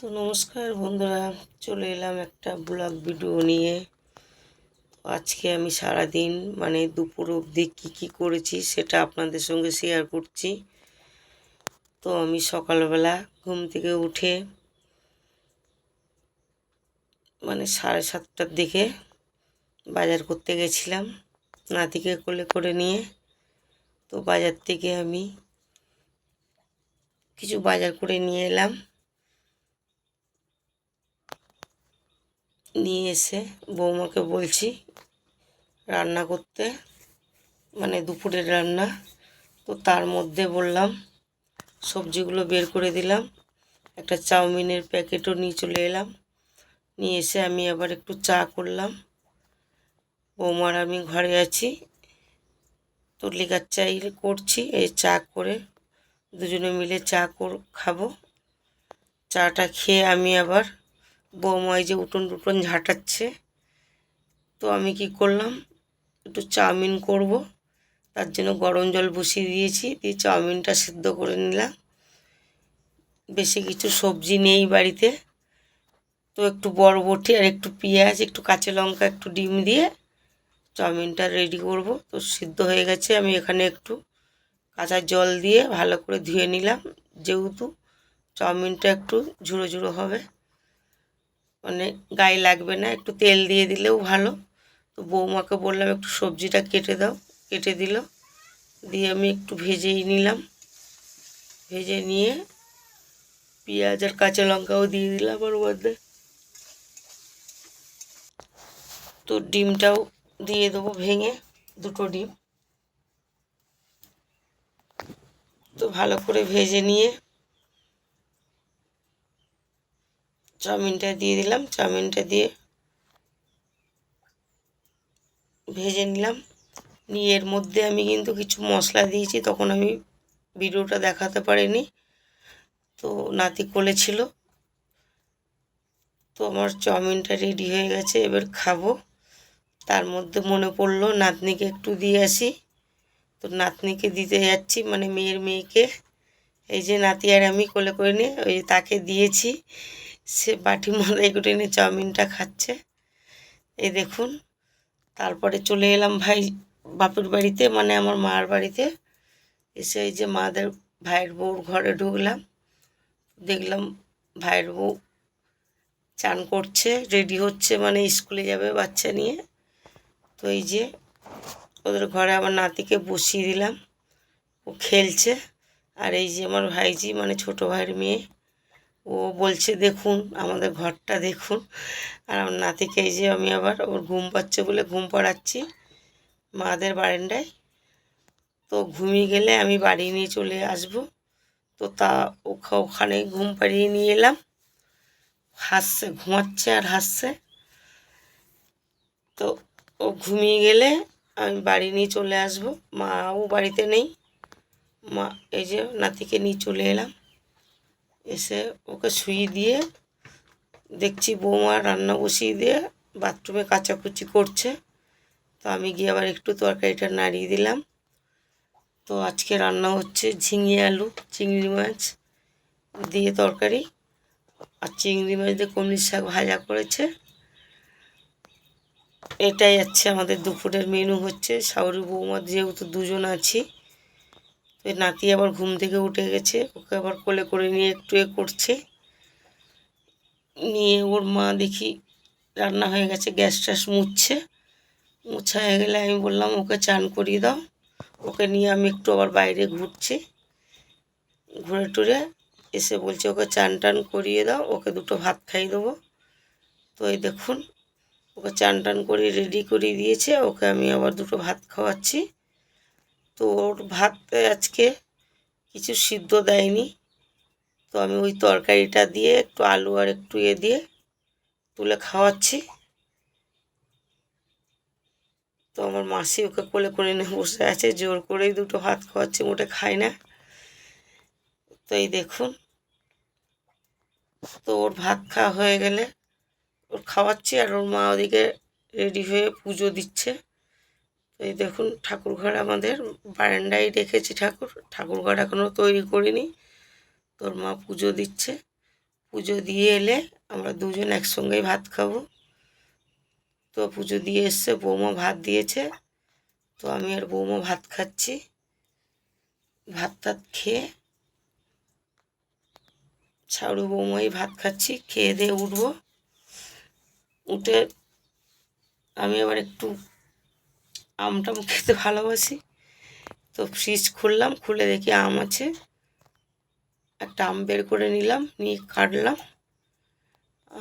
তো নমস্কার বন্ধুরা, চলে এলাম একটা ব্লগ ভিডিও নিয়ে। তো আজকে আমি সারাদিন মানে দুপুর অবধি কী কী করেছি সেটা আপনাদের সঙ্গে শেয়ার করছি। তো আমি সকালবেলা ঘুম থেকে উঠে মানে সাড়ে সাতটার দিকে বাজার করতে গেছিলাম, নাতিকে কোলে করে নিয়ে। তো বাজার থেকে আমি কিছু বাজার করে নিয়ে এলাম। নিয়ে এসে বৌমাকে বলছি রান্না করতে মানে দুপুরের রান্না। তো তার মধ্যে বললাম, সবজিগুলো বের করে দিলাম, একটা চাউমিনের প্যাকেটও নিয়ে চলে এলাম। নিয়ে এসে আমি আবার একটু চা করলাম। বৌমার আমি ঘরে আছি, তো লিকার চাই করছি, এই চা করে দুজনে মিলে চা কর, খাব। চাটা খেয়ে আমি আবার বৌমা এই যে উঠোন টুটন ঝাঁটাচ্ছে। তো আমি কি করলাম, একটু চাউমিন করব, তার জন্য গরম জল বসিয়ে দিয়েছি, দিয়ে চাউমিনটা সিদ্ধ করে নিলাম। বেশি কিছু সবজি নেই বাড়িতে, তো একটু বরবটি আর একটু পেঁয়াজ, একটু কাঁচা লঙ্কা, একটু ডিম দিয়ে চাউমিনটা রেডি করব। তো সিদ্ধ হয়ে গেছে, আমি এখানে একটু কাঁচা জল দিয়ে ভালো করে ধুয়ে নিলাম, যেহেতু চাউমিনটা একটু ঝুড়ো ঝুড়ো হবে। মানে গায়ে লাগবে না, একটু তেল দিয়ে দিলেও ভালো। তো বৌমাকে বললাম, একটু সবজিটা কেটে দাও। কেটে দিল, দিয়ে আমি একটু ভেজেই নিলাম। ভেজে নিয়ে পেঁয়াজ আর কাঁচা লঙ্কাও দিয়ে দিলাম ওর মধ্যে। তো ডিমটাও দিয়ে দেবো ভেঙে, দুটো ডিম। তো ভালো করে ভেজে নিয়ে চাউমিনটা দিয়ে দিলাম, চাউমিনটা দিয়ে ভেজে নিলাম। নিয়ে এর মধ্যে আমি কিন্তু কিছু মশলা দিয়েছি, তখন আমি ভিডিওটা দেখাতে পারিনি। তো নাতি কোলে ছিল। তো আমার চাউমিনটা রেডি হয়ে গেছে, এবার খাব। তার মধ্যে মনে পড়ল, নাতনিকে একটু দিয়ে আসি। তো নাতনিকে দিতে যাচ্ছি মানে মেয়ের মেয়েকে। এই যে নাতি আর আমি কোলে করে নিয়ে, ওই তাকে দিয়েছি। সে বাটি মাথায় করে নিয়ে চাউমিনটা খাচ্ছে। এই দেখুন, তারপরে চলে এলাম ভাই বাপুর বাড়িতে মানে আমার মার বাড়িতে। এসে এই যে মাদের ভাইয়ের বউর ঘরে ঢুকলাম। দেখলাম ভাইয়ের বউ চান করছে, রেডি হচ্ছে মানে স্কুলে যাবে বাচ্চা নিয়ে। তো এই যে ওদের ঘরে আমার নাতিকে বসিয়ে দিলাম। ও খেলছে। আর এই যে আমার ভাইজি মানে ছোট ভাইয়ের মেয়ে ও বলছে, দেখুন, আমাদের ঘরটা দেখুন। আর আমার নাতিকে এই যে আমি আবার ওর ঘুম পাচ্ছে বলে ঘুম পাড়াচ্ছি মাদের বারান্দায়। তো ঘুমিয়ে গেলে আমি বাড়ি নিয়ে চলে আসব। তো তা ওখা ওখানে ঘুম পাড়িয়ে নিয়ে এলাম। হাসছে, ঘুমাচ্ছে আর হাসছে। তো ও ঘুমিয়ে গেলে আমি বাড়ি নিয়ে চলে আসব। মাও বাড়িতে নেই। মা, এই যে নাতিকে নিয়ে চলে এলাম। এসে ওকে শুয়ে দিয়ে দেখছি বৌমা রান্না বসিয়ে দিয়ে বাথরুমে কাচাকুচি করছে। তো আমি গিয়ে আবার একটু তরকারিটা নাড়িয়ে দিলাম। তো আজকে রান্না হচ্ছে ঝিঙে আলু, চিংড়ি মাছ দিয়ে তরকারি আর চিংড়ি মাছ দিয়ে কমলির শাক ভাজা করেছে। এটাই আছে আমাদের দুপুরের মেনু হচ্ছে। শাহরু বৌমা যেহেতু দুজন আছি তো নাতি আবার ঘুম থেকে উঠে গেছে, ওকে আবার কোলে করে নিয়ে একটু এ করছে। নিয়ে ওর মা দেখি রান্না হয়ে গেছে, গ্যাস ট্যাস মুছছে। মুছা হয়ে গেলে আমি বললাম, ওকে চান করিয়ে দাও, ওকে নিয়ে আমি একটু আবার বাইরে ঘুরছি। ঘুরে টুরে এসে বলছে, ওকে চান টান করিয়ে দাও, ওকে দুটো ভাত খাইয়ে দেবো। তো এই দেখুন, ওকে চান টান করে রেডি করিয়ে দিয়েছে, ওকে আমি আবার দুটো ভাত খাওয়াচ্ছি। তো ওর ভাত আজকে কিছু সিদ্ধ দেয়নি। তো আমি ওই তরকারিটা দিয়ে একটু আলু আর একটু এ দিয়ে তুলে খাওয়াচ্ছি। তো আমার মাসি ওকে কোলে করে নিয়ে বসে আছে, জোর করেই দুটো ভাত খাওয়াচ্ছি, মোটে খায় না। তো এই দেখুন, তো ওর ভাত খাওয়া হয়ে গেলে ওর খাওয়াচ্ছি আর ওর মা ওদিকে রেডি হয়ে পুজো দিচ্ছে। এই দেখুন ঠাকুর ঘর আমাদের। বারান্দায় রেখেছি ঠাকুর। ঠাকুর ঘর এখনও তৈরি করিনি। তোর মা পুজো দিচ্ছে। পুজো দিয়ে এলে আমরা দুজন একসঙ্গেই ভাত খাব। তো পুজো দিয়ে এসছে, বৌমা ভাত দিয়েছে। তো আমি আর বৌমা ভাত খাচ্ছি। ভাত টাত খেয়ে ছাড়ু বৌমাই ভাত খাচ্ছি, খেয়ে দিয়ে উঠবো। উঠে আমি আবার একটু আমটাম খেতে ভালোবাসি। তো ফ্রিজ খুললাম, খুলে দেখি আম আছে। একটা আম বের করে নিলাম, নিয়ে কাটলাম।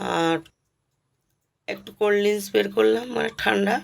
আর একটু কোল্ড ড্রিঙ্কস বের করলাম মানে ঠান্ডা।